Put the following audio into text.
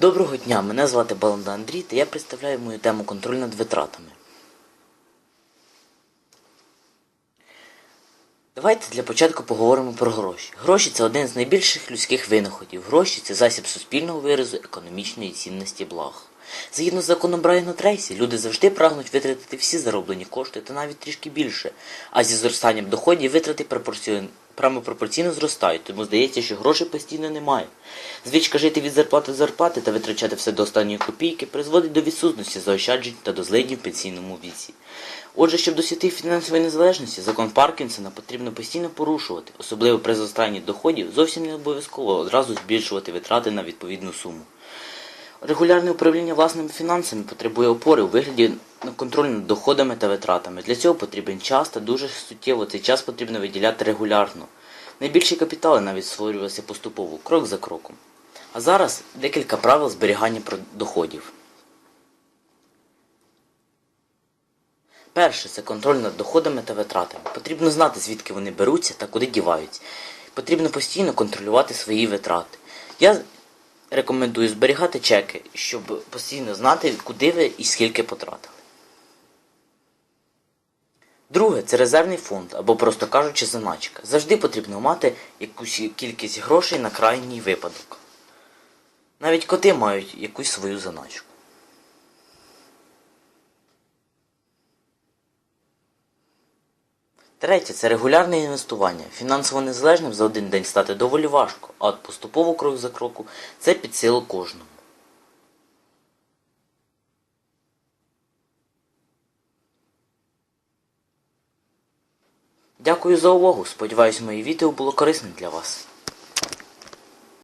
Доброго дня, мене звати Баланда Андрій та я представляю мою тему контроль над витратами. Давайте для початку поговоримо про гроші. Гроші це один з найбільших людських винаходів. Гроші це засіб суспільного виразу економічної цінності благ. Згідно з законом Брайана Трейсі, люди завжди прагнуть витратити всі зароблені кошти та навіть трішки більше, а зі зростанням доходів витрати пропорціон... прямо пропорційно зростають, тому здається, що грошей постійно немає. Звичка жити від зарплати до зарплати та витрачати все до останньої копійки призводить до відсутності заощаджень та до злиднів в пенсійному віці. Отже, щоб досягти фінансової незалежності, закон Паркінсона потрібно постійно порушувати, особливо при зростанні доходів, зовсім не обов'язково одразу збільшувати витрати на відповідну суму. Регулярне управління власними фінансами потребує опори у вигляді на контроль над доходами та витратами. Для цього потрібен час та дуже суттєво цей час потрібно виділяти регулярно. Найбільші капітали навіть створювалися поступово, крок за кроком. А зараз декілька правил зберігання доходів. Перше це контроль над доходами та витратами. Потрібно знати, звідки вони беруться та куди діваються. Потрібно постійно контролювати свої витрати. Я рекомендую зберігати чеки, щоб постійно знати, куди ви і скільки потратили. Друге це резервний фонд або, просто кажучи, заначка. Завжди потрібно мати якусь кількість грошей на крайній випадок. Навіть коти мають якусь свою заначку. Третє це регулярне інвестування. Фінансово незалежним за один день стати доволі важко, а от поступово крок за кроку це під силу кожному. Дякую за увагу. Сподіваюсь, моє відео було корисним для вас.